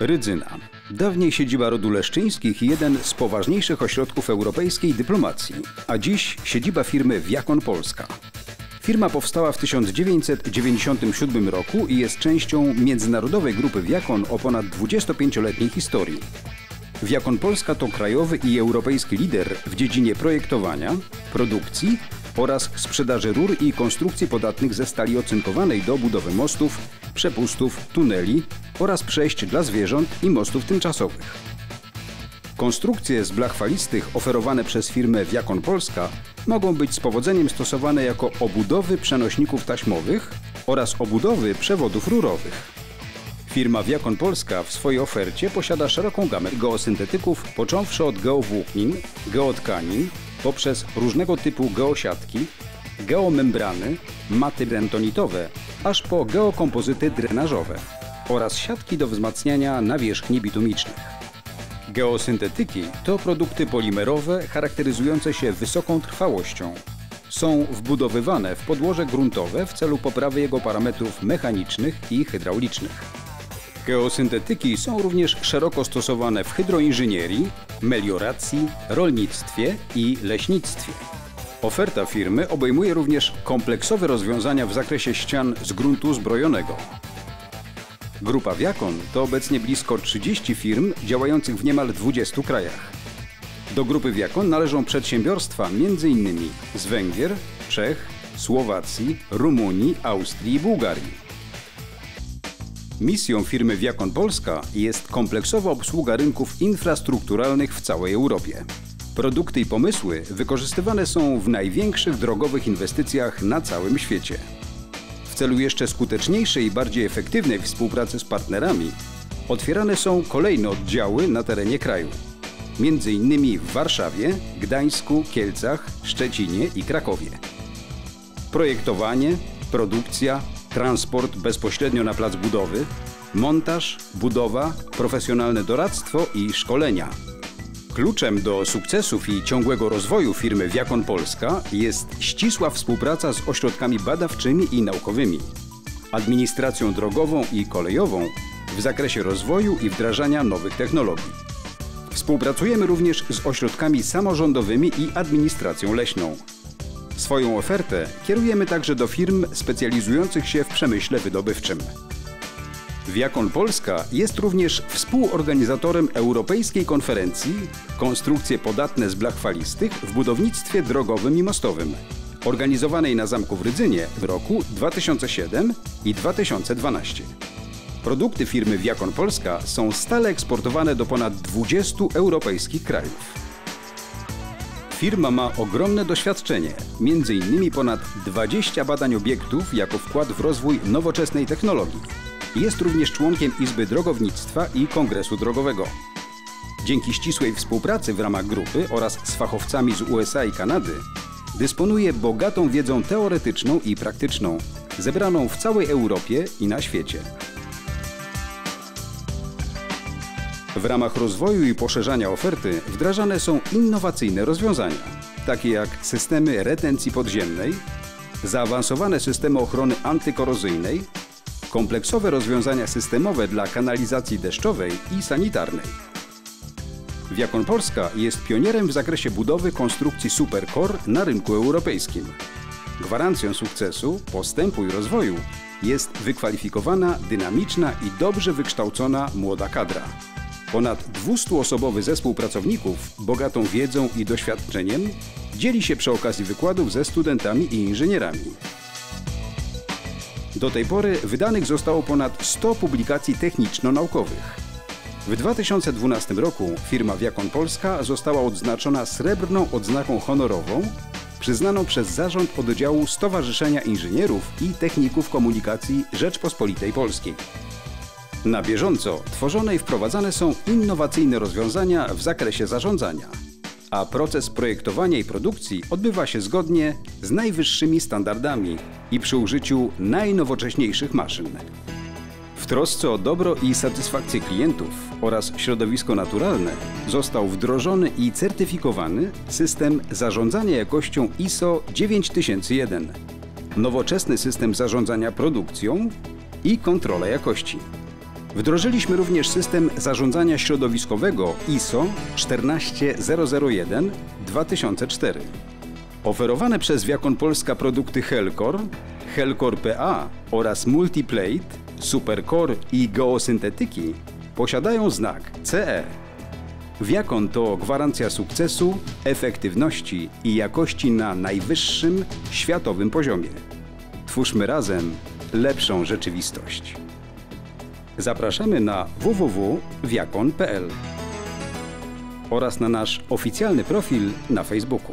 Rydzyna. Dawniej siedziba rodu Leszczyńskich i jeden z poważniejszych ośrodków europejskiej dyplomacji, a dziś siedziba firmy Wiakon Polska. Firma powstała w 1997 roku i jest częścią międzynarodowej grupy Wiakon o ponad 25-letniej historii. Wiakon Polska to krajowy i europejski lider w dziedzinie projektowania, produkcji oraz sprzedaży rur i konstrukcji podatnych ze stali ocynkowanej do budowy mostów, przepustów, tuneli oraz przejść dla zwierząt i mostów tymczasowych. Konstrukcje z blach falistych oferowane przez firmę Wiakon Polska mogą być z powodzeniem stosowane jako obudowy przenośników taśmowych oraz obudowy przewodów rurowych. Firma Wiakon Polska w swojej ofercie posiada szeroką gamę geosyntetyków, począwszy od geowłóknin, geotkanin, poprzez różnego typu geosiatki, geomembrany, maty bentonitowe, aż po geokompozyty drenażowe oraz siatki do wzmacniania nawierzchni bitumicznych. Geosyntetyki to produkty polimerowe charakteryzujące się wysoką trwałością. Są wbudowywane w podłoże gruntowe w celu poprawy jego parametrów mechanicznych i hydraulicznych. Geosyntetyki są również szeroko stosowane w hydroinżynierii, melioracji, rolnictwie i leśnictwie. Oferta firmy obejmuje również kompleksowe rozwiązania w zakresie ścian z gruntu zbrojonego. Grupa Wiakon to obecnie blisko 30 firm działających w niemal 20 krajach. Do grupy Wiakon należą przedsiębiorstwa m.in. z Węgier, Czech, Słowacji, Rumunii, Austrii i Bułgarii. Misją firmy Wiakon Polska jest kompleksowa obsługa rynków infrastrukturalnych w całej Europie. Produkty i pomysły wykorzystywane są w największych drogowych inwestycjach na całym świecie. W celu jeszcze skuteczniejszej i bardziej efektywnej współpracy z partnerami otwierane są kolejne oddziały na terenie kraju. Między innymi w Warszawie, Gdańsku, Kielcach, Szczecinie i Krakowie. Projektowanie, produkcja, transport bezpośrednio na plac budowy, montaż, budowa, profesjonalne doradztwo i szkolenia. Kluczem do sukcesów i ciągłego rozwoju firmy Wiakon Polska jest ścisła współpraca z ośrodkami badawczymi i naukowymi, administracją drogową i kolejową w zakresie rozwoju i wdrażania nowych technologii. Współpracujemy również z ośrodkami samorządowymi i administracją leśną. Swoją ofertę kierujemy także do firm specjalizujących się w przemyśle wydobywczym. Wiakon Polska jest również współorganizatorem Europejskiej Konferencji Konstrukcje podatne z blach falistych w budownictwie drogowym i mostowym, organizowanej na Zamku w Rydzynie w roku 2007 i 2012. Produkty firmy Wiakon Polska są stale eksportowane do ponad 20 europejskich krajów. Firma ma ogromne doświadczenie, m.in. ponad 20 badań obiektów jako wkład w rozwój nowoczesnej technologii. Jest również członkiem Izby Drogownictwa i Kongresu Drogowego. Dzięki ścisłej współpracy w ramach grupy oraz z fachowcami z USA i Kanady dysponuje bogatą wiedzą teoretyczną i praktyczną, zebraną w całej Europie i na świecie. W ramach rozwoju i poszerzania oferty wdrażane są innowacyjne rozwiązania, takie jak systemy retencji podziemnej, zaawansowane systemy ochrony antykorozyjnej, kompleksowe rozwiązania systemowe dla kanalizacji deszczowej i sanitarnej. Wiakon Polska jest pionierem w zakresie budowy konstrukcji Supercore na rynku europejskim. Gwarancją sukcesu, postępu i rozwoju jest wykwalifikowana, dynamiczna i dobrze wykształcona młoda kadra. Ponad 200-osobowy zespół pracowników, bogatą wiedzą i doświadczeniem, dzieli się przy okazji wykładów ze studentami i inżynierami. Do tej pory wydanych zostało ponad 100 publikacji techniczno-naukowych. W 2012 roku firma Wiakon Polska została odznaczona srebrną odznaką honorową przyznaną przez zarząd oddziału Stowarzyszenia Inżynierów i Techników Komunikacji Rzeczpospolitej Polskiej. Na bieżąco tworzone i wprowadzane są innowacyjne rozwiązania w zakresie zarządzania, a proces projektowania i produkcji odbywa się zgodnie z najwyższymi standardami i przy użyciu najnowocześniejszych maszyn. W trosce o dobro i satysfakcję klientów oraz środowisko naturalne został wdrożony i certyfikowany system zarządzania jakością ISO 9001, nowoczesny system zarządzania produkcją i kontrola jakości. Wdrożyliśmy również system zarządzania środowiskowego ISO 14001 2004. Oferowane przez Wiakon Polska produkty Helcor, Helcor PA oraz Multiplate, Supercore i Geosyntetyki posiadają znak CE. Wiakon to gwarancja sukcesu, efektywności i jakości na najwyższym światowym poziomie. Twórzmy razem lepszą rzeczywistość. Zapraszamy na www.wiakon.pl oraz na nasz oficjalny profil na Facebooku.